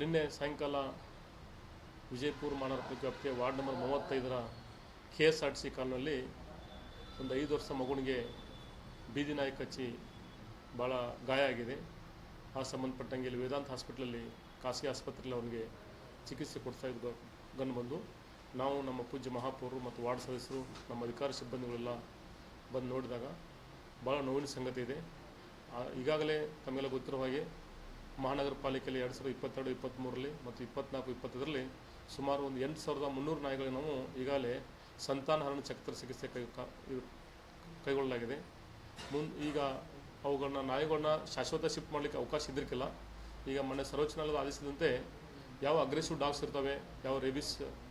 ನಿನ್ನೆ ಸಾಯಂಕಾಲ ವಿಜಯಪುರ ಮಹಾನಗರ ವ್ಯಾಪ್ತಿಯ ward number ಮೂವತ್ತೈದರ K S R T C ಕಾಲ್ನಲ್ಲಿ ಒಂದು ಐದು ವರ್ಷ ಮಗುನಿಗೆ ಬೀದಿ ನಾಯಿ ಕಚ್ಚಿ ಭಾಳ ಗಾಯ ಆಗಿದೆ. ಆ ಸಂಬಂಧಪಟ್ಟಂಗೆ ಇಲ್ಲಿ ವೇದಾಂತ ಹಾಸ್ಪಿಟ್ಲಲ್ಲಿ ಖಾಸಗಿ ಆಸ್ಪತ್ರೆಯಲ್ಲಿ ಅವನಿಗೆ ಚಿಕಿತ್ಸೆ ಕೊಡ್ತಾ ಇದ್ದ ಗಂಡು ಬಂದು, ನಾವು ನಮ್ಮ ಪೂಜ್ಯ ಮಹಾಪೌರರು ಮತ್ತು ವಾರ್ಡ್ ಸದಸ್ಯರು, ನಮ್ಮ ಅಧಿಕಾರಿ ಸಿಬ್ಬಂದಿಗಳೆಲ್ಲ ಬಂದು ನೋಡಿದಾಗ ಭಾಳ ನೋವಿನ ಸಂಗತಿ ಇದೆ. ಈಗಾಗಲೇ ತಮಗೆಲ್ಲ ಗೊತ್ತಿರೋ ಹಾಗೆ ಮಹಾನಗರ ಪಾಲಿಕೆಯಲ್ಲಿ ಎರಡು ಸಾವಿರದ ಇಪ್ಪತ್ತೆರಡು ಇಪ್ಪತ್ತ್ಮೂರರಲ್ಲಿ ಮತ್ತು ಇಪ್ಪತ್ನಾಲ್ಕು, ಇಪ್ಪತ್ತೈದರಲ್ಲಿ ಸುಮಾರು ಒಂದು ಎಂಟು ಸಾವಿರದ ಮುನ್ನೂರು ನಾಯಿಗಳಿಗೆ ನಾವು ಈಗಾಗಲೇ ಸಂತಾನಹರಣ ಚಕ್ರ ಚಿಕಿತ್ಸೆ ಕೈ ಕೈಗೊಳ್ಳಲಾಗಿದೆ. ಮುನ್, ಈಗ ಅವುಗಳನ್ನ ನಾಯಿಗಳನ್ನ ಶಾಶ್ವತ ಶಿಫ್ಟ್ ಮಾಡಲಿಕ್ಕೆ ಅವಕಾಶ ಇದ್ದಿರಕ್ಕಿಲ್ಲ ಈಗ ಮೊನ್ನೆ ಸರ್ವೋಚ್ಚ ನ್ಯಾಯಾಲಯದ ಆದೇಶದಂತೆ ಯಾವ ಅಗ್ರೆಸಿವ್ ಡಾಗ್ಸ್ ಇರ್ತವೆ, ಯಾವ ರೇಬಿಸ್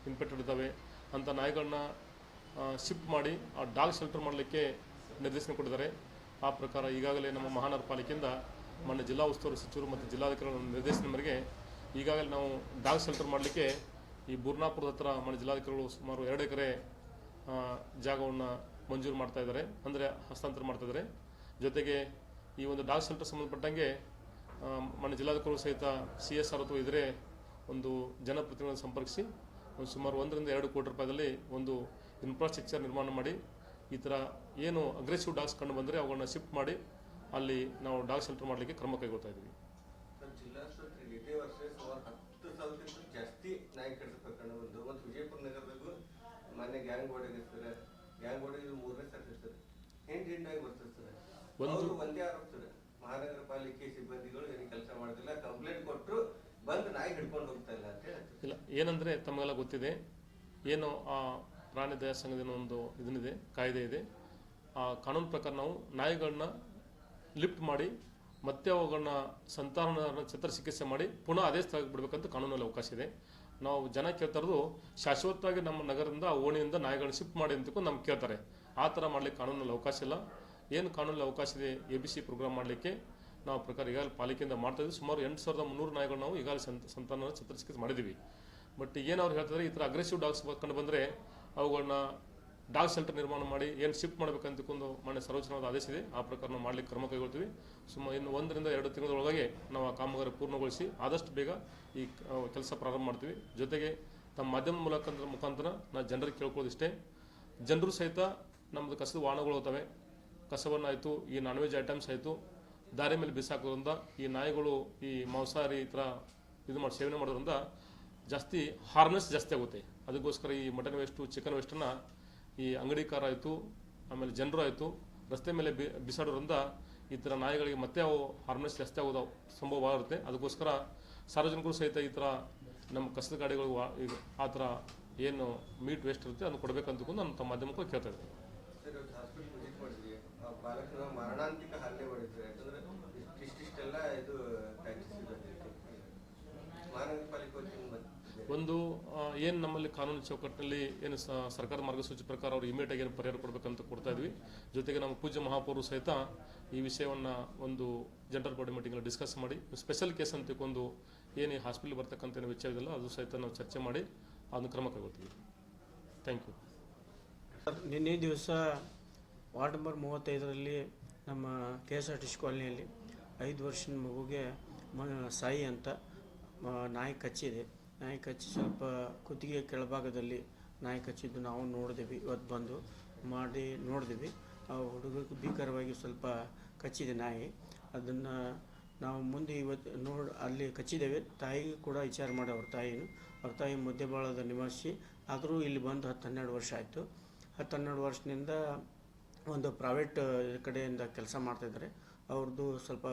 ಇನ್ಫೆಕ್ಟೆಡ್ ಇರ್ತವೆ ಅಂಥ ನಾಯಿಗಳನ್ನ ಶಿಫ್ಟ್ ಮಾಡಿ ಆ ಡಾಗ್ ಶೆಲ್ಟರ್ ಮಾಡಲಿಕ್ಕೆ ನಿರ್ದೇಶನ ಕೊಟ್ಟಿದ್ದಾರೆ. ಆ ಪ್ರಕಾರ ಈಗಾಗಲೇ ನಮ್ಮ ಮಹಾನಗರ ಪಾಲಿಕೆಯಿಂದ ಮೊನ್ನೆ ಜಿಲ್ಲಾ ಉಸ್ತುವಾರಿ ಸಚಿವರು ಮತ್ತು ಜಿಲ್ಲಾಧಿಕಾರಿಗಳ ನಿರ್ದೇಶನ ಮೇರೆಗೆ ಈಗಾಗಲೇ ನಾವು ಡಾಗ್ ಶೆಲ್ಟರ್ ಮಾಡಲಿಕ್ಕೆ ಈ ಬುರ್ನಾಪುರದ ಹತ್ರ ಮೊನ್ನೆ ಜಿಲ್ಲಾಧಿಕಾರಿಗಳು ಸುಮಾರು ಎರಡು ಎಕರೆ ಜಾಗವನ್ನು ಮಂಜೂರು ಮಾಡ್ತಾ ಇದ್ದಾರೆ, ಅಂದರೆ ಹಸ್ತಾಂತರ ಮಾಡ್ತಾ ಇದ್ದಾರೆ. ಜೊತೆಗೆ ಈ ಒಂದು ಡಾಗ್ ಶೆಲ್ಟರ್ ಸಂಬಂಧಪಟ್ಟಂಗೆ ಮೊನ್ನೆ ಜಿಲ್ಲಾಧಿಕಾರಿಗಳು ಸಹಿತ ಸಿ ಎಸ್ ಆರ್ ಅಥವಾ ಇದ್ರೆ ಒಂದು ಜನಪ್ರತಿನಿಧಿಗಳನ್ನು ಸಂಪರ್ಕಿಸಿ ಒಂದು ಸುಮಾರು ಒಂದರಿಂದ ಎರಡು ಕೋಟಿ ರೂಪಾಯಿದಲ್ಲಿ ಒಂದು ಇನ್ಫ್ರಾಸ್ಟ್ರಕ್ಚರ್ ನಿರ್ಮಾಣ ಮಾಡಿ, ಈ ಥರ ಏನು ಅಗ್ರೆಸಿವ್ ಡಾಗ್ಸ್ ಕಂಡು ಬಂದರೆ ಅವುಗಳನ್ನ ಶಿಫ್ಟ್ ಮಾಡಿ ಅಲ್ಲಿ ನಾವು ಡಾಗ್ ಸೆಲ್ಟರ್ ಮಾಡಲಿಕ್ಕೆ ಕ್ರಮ ಕೈಗೊಳ್ತಾ ಇದ್ದೀವಿ. ಇದೇ ವರ್ಷ ಸುಮಾರು ಹತ್ತು ಸಾವಿರಕ್ಕಿಂತ ಜಾಸ್ತಿ ನಾಯಿ ಕಡಿತ ಪ್ರಕರಣ ಬಂದು ಮತ್ತು ವಿಜಯಪುರ ನಗರದಾಗೂ ಮೊನ್ನೆ ಗ್ಯಾಂಗ್ ಹೊಡೆದಿರ್ತಾರೆ ಗ್ಯಾಂಗ್ ಹೊಡೆದು ಮೂರನೇ ಸರ್ತಿ ಸರ್ ಹೆಂಡ್ ಹೆಂಡಾಗಿ ಒಂದು- ಅವರು ಒಂದೇ ಆರೋಪ ಮಹಾನಗರ ಪಾಲಿಕೆ ಸಿಬ್ಬಂದಿಗಳು ಏನು ಕೆಲಸ ಮಾಡ್ತಿಲ್ಲ ಕಂಪ್ಲೇಂಟ್ ಕೊಟ್ಟರು ಬಂದು ನಾಯಿ ಹಿಡ್ಕೊಂಡು ಹೋಗ್ತಾ ಇಲ್ಲ ಅಂತ ಹೇಳ್ತಾರೆ ಇಲ್ಲ ಏನಂದರೆ ತಮಗೆಲ್ಲ ಗೊತ್ತಿದೆ. ಏನು ಆ ಪ್ರಾಣಿ ದಯಾ ಸಂಘದ ಒಂದು ಇದನ್ನಿದೆ ಕಾಯ್ದೆ ಇದೆ. ಆ ಕಾನೂನು ಪ್ರಕಾರ ನಾವು ನಾಯಿಗಳನ್ನ ಲಿಫ್ಟ್ ಮಾಡಿ, ಮತ್ತೆ ಅವುಗಳನ್ನ ಸಂತಾನ ಚಿತ್ರ ಚಿಕಿತ್ಸೆ ಮಾಡಿ ಪುನಃ ಅದೇ ಸ್ಥಳಕ್ಕೆ ಬಿಡಬೇಕಂತ ಕಾನೂನಲ್ಲಿ ಅವಕಾಶ ಇದೆ. ನಾವು ಜನ ಕೇಳ್ತಾರದು ಶಾಶ್ವತವಾಗಿ ನಮ್ಮ ನಗರದಿಂದ ಓಣಿಯಿಂದ ನಾಯಿಗಳನ್ನ ಶಿಫ್ಟ್ ಮಾಡಿ ಅಂತಕ್ಕೂ ನಮ್ಗೆ ಕೇಳ್ತಾರೆ. ಆ ಥರ ಮಾಡಲಿಕ್ಕೆ ಕಾನೂನಲ್ಲಿ ಅವಕಾಶ ಇಲ್ಲ. ಏನು ಕಾನೂನಲ್ಲಿ ಅವಕಾಶ ಇದೆ? ಎ ಬಿ ಸಿ ಪ್ರೋಗ್ರಾಮ್ ಮಾಡಲಿಕ್ಕೆ ನಾವು ಪ್ರಕಾರ ಈಗಾಗಲೇ ಪಾಲಿಕೆಯಿಂದ ಮಾಡ್ತಾ ಇದ್ದೀವಿ. ಸುಮಾರು ಎಂಟು ಸಾವಿರದ ಮುನ್ನೂರು ನಾಯಿಗಳು ನಾವು ಈಗಾಗಲೇ ಸಂತ ಸಂತಾನ ಚಿಕಿತ್ಸೆ ಮಾಡಿದ್ದೀವಿ. ಬಟ್ ಏನು ಅವ್ರು ಹೇಳ್ತಾರೆ ಈ ಥರ ಅಗ್ರೆಸಿವ್ ಡಾಗ್ಸ್ ಕಂಡು ಬಂದರೆ ಅವುಗಳನ್ನ ಡಾಗ್ ಶೆಲ್ಟರ್ ನಿರ್ಮಾಣ ಮಾಡಿ ಏನು ಶಿಫ್ಟ್ ಮಾಡಬೇಕಂತಕ್ಕೊಂದು ಮಾನ್ಯ ನ್ಯಾಯಾಲಯದ ಆದೇಶ ಇದೆ. ಆ ಪ್ರಕಾರ ನಾವು ಮಾಡ್ಲಿಕ್ಕೆ ಕ್ರಮ ಕೈಗೊಳ್ತೀವಿ. ಸುಮಾರು ಇನ್ನು ಒಂದರಿಂದ ಎರಡು ತಿಂಗಳೊಳಗೆ ನಾವು ಆ ಕಾಮಗಾರಿ ಪೂರ್ಣಗೊಳಿಸಿ ಆದಷ್ಟು ಬೇಗ ಈ ಕೆಲಸ ಪ್ರಾರಂಭ ಮಾಡ್ತೀವಿ. ಜೊತೆಗೆ ತಮ್ಮ ಮಾಧ್ಯಮ ಮೂಲಕ ಮುಖಾಂತರ ನಾವು ಜನರಿಗೆ ಕೇಳ್ಕೊಳ್ಳೋದಿಷ್ಟೇ ಜನರು ಸಹಿತ ನಮ್ಮದು ಕಸದ ವಾಹನಗಳು ಹೋಗ್ತವೆ. ಕಸವನ್ನಾಯಿತು ಈ ನಾನ್ ವೆಜ್ ಐಟಮ್ಸ್ ಆಯಿತು, ದಾರಿ ಮೇಲೆ ಬಿಸಾಕೋದ್ರಿಂದ ಈ ನಾಯಿಗಳು, ಈ ಮಾಂಸಾಹಾರಿ ಈ ಥರ ಇದು ಮಾಡಿ ಸೇವನೆ ಮಾಡೋದ್ರಿಂದ ಜಾಸ್ತಿ ಹಾರ್ನೆಸ್ ಜಾಸ್ತಿ ಆಗುತ್ತೆ. ಅದಕ್ಕೋಸ್ಕರ ಈ ಮಟನ್ ವೇಸ್ಟು ಚಿಕನ್ ವೇಸ್ಟನ್ನು ಈ ಅಂಗಡಿಕಾರ ಆಯಿತು, ಆಮೇಲೆ ಜನರು ಆಯಿತು, ರಸ್ತೆ ಮೇಲೆ ಬಿ, ಬಿಸಾಡೋದ್ರಿಂದ ಈ ಥರ ನಾಯಿಗಳಿಗೆ ಮತ್ತೆ ಅವು ಹಾರ್ನೆಸ್ ಜಾಸ್ತಿ ಆಗೋದು ಸಂಭವ ಇರುತ್ತೆ ಅದಕ್ಕೋಸ್ಕರ ಸಾರ್ವಜನಿಕರು ಸಹಿತ ಈ ಥರ ನಮ್ಮ ಕಸದ ಗಾಡಿಗಳು ಆ ಥರ ಏನು ಮೀಟ್ ವೇಸ್ಟ್ ಇರುತ್ತೆ ಅದನ್ನು ಕೊಡಬೇಕಂತಕೊಂಡು ನಾನು ತಮ್ಮ ಮಾಧ್ಯಮಕ್ಕೆ ಕೇಳ್ತಾ ಇದ್ದೀನಿ. ಮರಣಾಂತಿಕ ಒಂದು ಏನು ನಮ್ಮಲ್ಲಿ ಕಾನೂನು ಚೌಕಟ್ಟಿನಲ್ಲಿ ಏನು ಸರ್ಕಾರದ ಸರ್ಕಾರ ಮಾರ್ಗಸೂಚಿ ಪ್ರಕಾರ ಅವರು ಇಮಿಡಿಯೇಟ್ ಏನು ಪರಿಹಾರ ಕೊಡಬೇಕಂತ ಕೊಡ್ತಾ ಇದ್ವಿ. ಜೊತೆಗೆ ನಮ್ಮ ಪೂಜ್ಯ ಮಹಾಪೌರು ಸಹಿತ ಈ ವಿಷಯವನ್ನು ಒಂದು ಜನರಲ್ ಬಾಡಿ ಮೀಟಿಂಗಲ್ಲಿ ಡಿಸ್ಕಸ್ ಮಾಡಿ ಸ್ಪೆಷಲ್ ಕೇಸ್ ಅಂತ ಒಂದು ಏನು ಈ ಹಾಸ್ಪಿಟಲ್ ಬರ್ತಕ್ಕಂಥ ಏನು ವಿಚಾರ ಇದೆಯಲ್ಲ, ಅದು ಸಹಿತ ನಾವು ಚರ್ಚೆ ಮಾಡಿ ಅದನ್ನು ಕ್ರಮ ಕೈಗೊಳ್ತೀವಿ. ಥ್ಯಾಂಕ್ ಯು ನಿನ್ನೆ ದಿವಸ ವಾರ್ಡ್ ನಂಬರ್ ಮೂವತ್ತೈದರಲ್ಲಿ ನಮ್ಮ K S R T C ಕಾಲನಿಯಲ್ಲಿ ಐದು ವರ್ಷದ ಮಗುಗೆ ಮ, ಸಾಯಿ ಅಂತ ನಾಯಿ ಕಚ್ಚಿದೆ. ನಾಯಿ ಕಚ್ಚಿ ಸ್ವಲ್ಪ ಕುತ್ತಿಗೆ ಕೆಳಭಾಗದಲ್ಲಿ ನಾಯಿ ಕಚ್ಚಿದ್ದು ನಾವು ನೋಡಿದೆವು. ಇವತ್ತು ಬಂದು ಮಾಡಿ ನೋಡಿದ್ವಿ. ಆ ಹುಡುಗಕ್ಕೆ ಭೀಕರವಾಗಿ ಸ್ವಲ್ಪ ಕಚ್ಚಿದೆ ನಾಯಿ. ಅದನ್ನು ನಾವು ಮುಂದೆ ಇವತ್ತು ನೋಡಿ ಅಲ್ಲಿ ಕಚ್ಚಿದ್ದೇವೆ ತಾಯಿಗೆ ಕೂಡ ವಿಚಾರ ಮಾಡಿ ಅವ್ರ ತಾಯಿನೂ. ಅವ್ರ ತಾಯಿ ಮುದ್ದೆಬಾಳದ ನಿವಾಸಿ. ಆದರೂ ಇಲ್ಲಿ ಬಂದು ಹತ್ತು ಹನ್ನೆರಡು ವರ್ಷ ಆಯಿತು. ಹತ್ತು ಹನ್ನೆರಡು ವರ್ಷದಿಂದ ಒಂದು ಪ್ರೈವೇಟ್ ಕಡೆಯಿಂದ ಕೆಲಸ ಮಾಡ್ತಾಯಿದ್ದಾರೆ ಅವ್ರದ್ದು ಸ್ವಲ್ಪ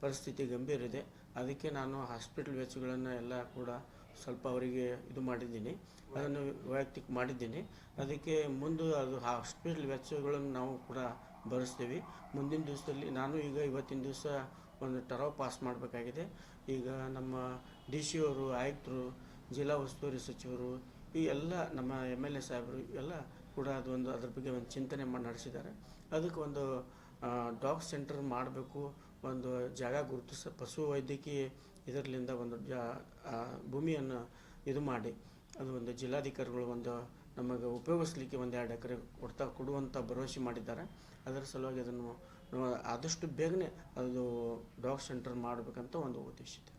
ಪರಿಸ್ಥಿತಿ ಗಂಭೀರ ಇದೆ. ಅದಕ್ಕೆ ನಾನು ಹಾಸ್ಪಿಟ್ಲ್ ವೆಚ್ಚಗಳನ್ನು ಎಲ್ಲ ಕೂಡ ಸ್ವಲ್ಪ ಅವರಿಗೆ ಇದು ಮಾಡಿದ್ದೀನಿ. ಅದನ್ನು ವೈಯಕ್ತಿಕ ಮಾಡಿದ್ದೀನಿ. ಅದಕ್ಕೆ ಮುಂದೆ ಅದು ಹಾಸ್ಪಿಟಲ್ ವೆಚ್ಚಗಳನ್ನು ನಾವು ಕೂಡ ಭರಿಸ್ತೀವಿ. ಮುಂದಿನ ದಿವಸದಲ್ಲಿ ನಾನು ಈಗ ಇವತ್ತಿನ ದಿವಸ ಒಂದು ಟರಾವ್ ಪಾಸ್ ಮಾಡಬೇಕಾಗಿದೆ. ಈಗ ನಮ್ಮ ಡಿ ಸಿ ಅವರು, ಆಯುಕ್ತರು, ಜಿಲ್ಲಾ ಉಸ್ತುವಾರಿ ಸಚಿವರು, ಈ ಎಲ್ಲ ನಮ್ಮ ಎಂ ಎಲ್ ಎ ಸಾಹೇಬರು ಎಲ್ಲ ಕೂಡ ಅದೊಂದು ಅದ್ರ ಬಗ್ಗೆ ಒಂದು ಚಿಂತನೆ ಮಾಡಿ ನಡೆಸಿದ್ದಾರೆ. ಅದಕ್ಕೆ ಒಂದು ಡಾಗ್ ಸೆಂಟರ್ ಮಾಡಬೇಕು. ಒಂದು ಜಾಗ ಗುರುತಿಸ, ಪಶು ವೈದ್ಯಕೀಯ ಇದರಲ್ಲಿಂದ ಒಂದು ಜಾ ಭೂಮಿಯನ್ನು ಇದು ಮಾಡಿ. ಅದು ಒಂದು ಜಿಲ್ಲಾಧಿಕಾರಿಗಳು ಒಂದು ನಮಗೆ ಉಪಯೋಗಿಸ್ಲಿಕ್ಕೆ ಒಂದು ಎರಡು ಎಕರೆ ಕೊಡ್ತಾ ಕೊಡುವಂಥ ಭರವಸೆ ಮಾಡಿದ್ದಾರೆ. ಅದರ ಸಲುವಾಗಿ ಅದನ್ನು, ಆದಷ್ಟು ಬೇಗನೆ ಅದು ಡಾಗ್ ಸೆಂಟರ್ ಮಾಡಬೇಕಂತ ಒಂದು ಉದ್ದೇಶ ಇದೆ